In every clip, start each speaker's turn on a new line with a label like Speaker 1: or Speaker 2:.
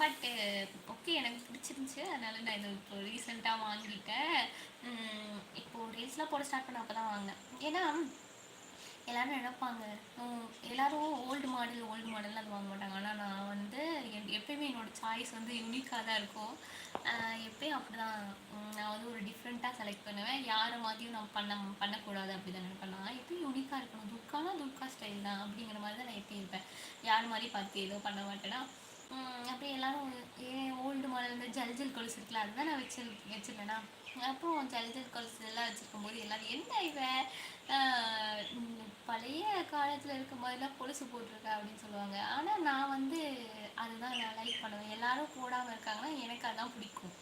Speaker 1: But okay uh, எனக்கு பிடிச்சிருந்துச்சு. அதனால நான் இது இப்போ ரீசெண்டாக வாங்கிட்டேன் இப்போது ரீல்ஸ்லாம் போட ஸ்டார்ட் பண்ண அப்போ தான் வாங்கினேன். ஏன்னா எல்லோரும் நினைப்பாங்க எல்லோரும் ஓல்டு மாடல் ஓல்டு மாடல் அது வாங்க மாட்டாங்க. ஆனால் நான் வந்து எப்பயுமே என்னோடய சாய்ஸ் வந்து யூனிக்காக தான் இருக்கும். எப்பயும் அப்படி தான் நான் வந்து ஒரு டிஃப்ரெண்ட்டாக செலக்ட் பண்ணுவேன். யார் மாதிரியும் நான் பண்ண பண்ணக்கூடாது அப்படி தான் நினைப்பேன். நான் எப்பயும் யூனிக்காக இருக்கணும். துர்கானா துர்கா ஸ்டைல் தான் அப்படிங்கிற மாதிரி தான் நான் எப்பயும் இருப்பேன். யார் மாதிரி பார்த்து ஏதோ பண்ண மாட்டேன்னா அப்படியே எல்லோரும் ஏன் ஓல்டு மாடல் இந்த ஜல் ஜல் கொலுசு இருக்குல்ல அதுதான் நான் வச்சு வச்சிருந்தேன்னா அப்போ ஜல் ஜல் கொலுசு எல்லாம் வச்சுருக்கும் போது எல்லோரும் என்ன இவன் பழைய காலத்தில் இருக்கும் போதெல்லாம் கொலுசு போட்டிருக்கா? அப்படின்னு சொல்லுவாங்க. ஆனால் நான் வந்து அதுதான் நான் லைக் பண்ணுவேன். எல்லாரும் போடாமல் இருக்காங்கன்னா எனக்கு அதான் பிடிக்கும்.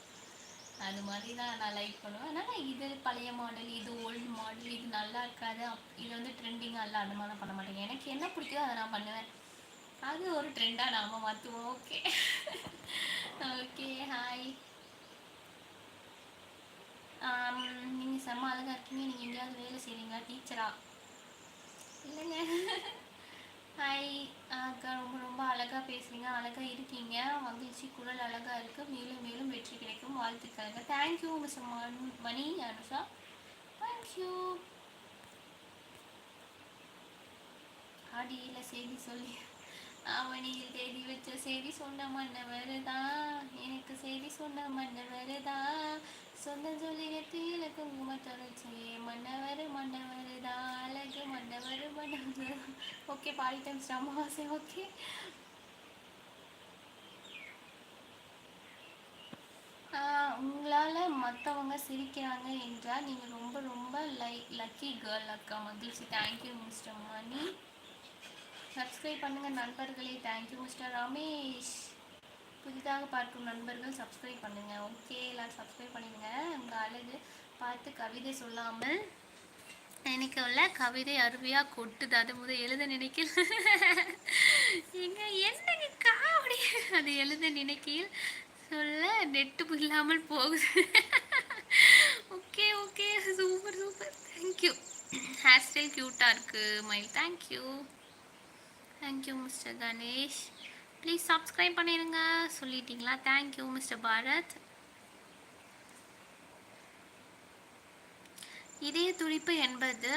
Speaker 1: அது மாதிரி தான் நான் லைக் பண்ணுவேன். அதனால் இது பழைய மாடல் இது ஓல்டு மாடல் இது நல்லா இருக்காது. இது வந்து ட்ரெண்டிங்காக இல்லை அந்த மாதிரிலாம் பண்ண மாட்டேங்க எனக்கு என்ன பிடிக்குதோ அதை நான் பண்ணுவேன். அது ஒரு ட்ரெண்டாக நாம் மாற்றுவோம் ஓகே ஓகே ஹாய் um, நீங்கள் செம்ம அழகாக இருக்கீங்க. நீங்கள் எங்கேயாவது வேலை செய்கிறீங்களா டீச்சரா? இல்லைங்க. ஹாய் அக்கா ரொம்ப ரொம்ப அழகாக பேசுகிறீங்க அழகாக இருக்கீங்க. மகிழ்ச்சி குரல் அழகாக இருக்குது மேலும் மேலும் வெற்றி கிடைக்கும். வாழ்த்துக்களுங்க. Thank you miss Mani Anusha thank you ஆடியில் செய்தி சொல்லி. அவனியில் தேடி வச்ச செய்தி சொன்ன மன்னவர் தான் எனக்கு செய்தி சொன்ன மன்னவர் தான் சொந்த சொல்லியத்தில் குங்குமத்தொடர்ச்சி மன்னவர் மன்னவர் தான் அழகு மன்னவர் மன்னவர் ஓகே பாடிட்டேன் அமாவாசை ஓகே. உங்களால் மற்றவங்க சிரிக்கிறாங்க என்றால் நீங்கள் ரொம்ப ரொம்ப லை லக்கி கேர்ள் அக்கா மகிழ்ச்சி. தேங்க்யூ மிஸ்டர் மணி சப்ஸ்கிரைப் பண்ணுங்கள் நண்பர்களே. தேங்க்யூ மிஸ்டர் ரமேஷ் புதிதாக பார்க்கும் நண்பர்கள் சப்ஸ்கிரைப் பண்ணுங்கள் ஓகே எல்லோரும் சப்ஸ்கிரைப் பண்ணிடுங்க. உங்கள் அழகு பார்த்து கவிதை சொல்லாமல் நினைக்க உள்ள கவிதை அருவியாக கொட்டுது. அது முதல் எழுத நினைக்கல எங்க என்ன காவடி அது எழுத நினைக்கையில் சொல்ல நெட்டு இல்லாமல் போகுது. Okay okay super super thank you hair style க்யூட்டாக இருக்குது மயில் thank you thank you mister Ganesh please subscribe பண்ணிடுங்க சொல்லிட்டீங்களா? தேங்க்யூ மிஸ்டர் பாரத் இதய துடிப்பு என்பது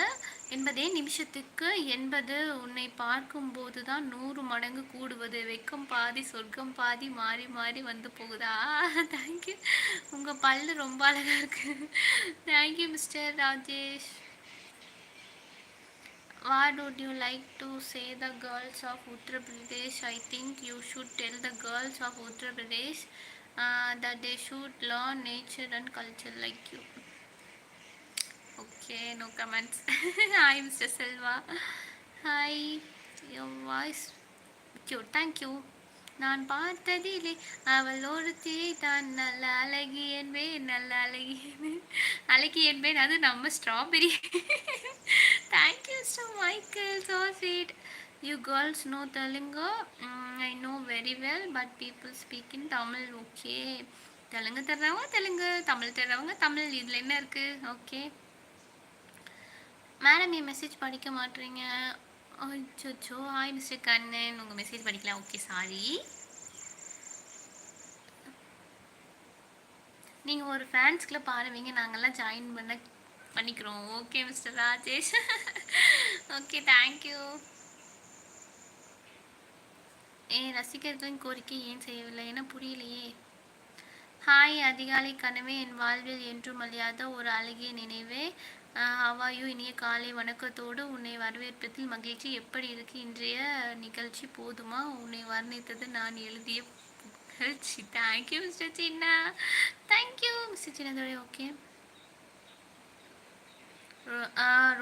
Speaker 1: என்பதே நிமிஷத்துக்கு எண்பது உன்னை பார்க்கும்போது தான் நூறு மடங்கு கூடுவது. வெக்கம் பாதி சொர்க்கம் பாதி மாறி மாறி வந்து போகுதா? தேங்க்யூ உங்கள் பல்லு ரொம்ப அழகாக இருக்குது thank you mister Rajesh What would you like to say the girls of Uttar Pradesh? I think you should tell the girls of Uttar Pradesh uh, that they should learn nature and culture like you. Okay, no comments. Hi, Mr. Silva. Hi, your voice cute. Thank you. நான் பார்த்ததிலே அவள் ஒருத்தியை தான். நல்ல அழகி என்பேன் நல்ல அழகி அழகி என்பேன் அது நம்ம strawberry thank you so Michael so sweet you girls know Telugu. I know very well but people speak in Tamil okay Telugu தர்றவங்க Telugu Tamil தர்றவங்க தமிழ் இதில் என்ன இருக்குது ஓகே மேடம் என் மெசேஜ் படிக்க மாட்டேறீங்க அச்சோ ஹாய் மிஸ்டர் கண்ணன். உங்கள் மெசேஜ் படிக்கலாம் ஓகே சாரி நீங்கள் ஒரு ஃபேன்ஸ் பாருவீங்க நாங்கள்லாம் ஜாயின் பண்ண பண்ணிக்கிறோம். Okay mister Rajesh. Okay thank you ஏன் ரசிகர்களின் கோரிக்கை ஏன் செய்யவில்லை? என புரியலையே. ஹாய் அதிகாலை கனவே. என் வாழ்வில் என்றும் அழியாத ஒரு அழகிய நினைவே. ஹவாயு இனிய காலை வணக்கத்தோடு உன்னை வரவேற்பதில் மகிழ்ச்சி. எப்படி இருக்கு? இன்றைய நிகழ்ச்சி போதுமா? உன்னை வர்ணித்தது நான் எழுதிய புகழ்ச்சி thank you mister Chinna thank you mister சின்னதோட okay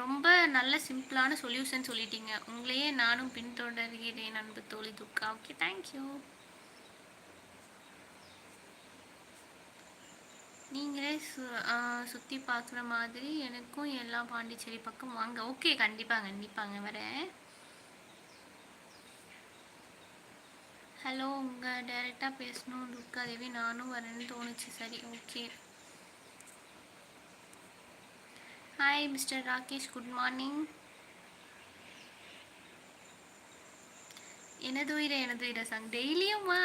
Speaker 1: ரொம்ப நல்ல சிம்பிளான சொல்யூஷன் சொல்லிட்டீங்க. உங்களையே நானும் பின்தொடர்கிறேன் அன்பு தோழி துக்கா ஓகே தேங்க்யூ நீங்களே சு சுற்றி பார்க்குற மாதிரி எனக்கும் எல்லா பாண்டிச்சேரி பக்கம் வாங்க. ஓகே கண்டிப்பாக கண்டிப்பாங்க வரேன். ஹலோ உங்கள் டைரெக்டாக பேசணும் துர்காதேவி நானும் வரேன்னு தோணுச்சு. சரி okay hi mister Rakesh good morning எனது உயிரை எனது உயிரை சாங் டெய்லியுமா?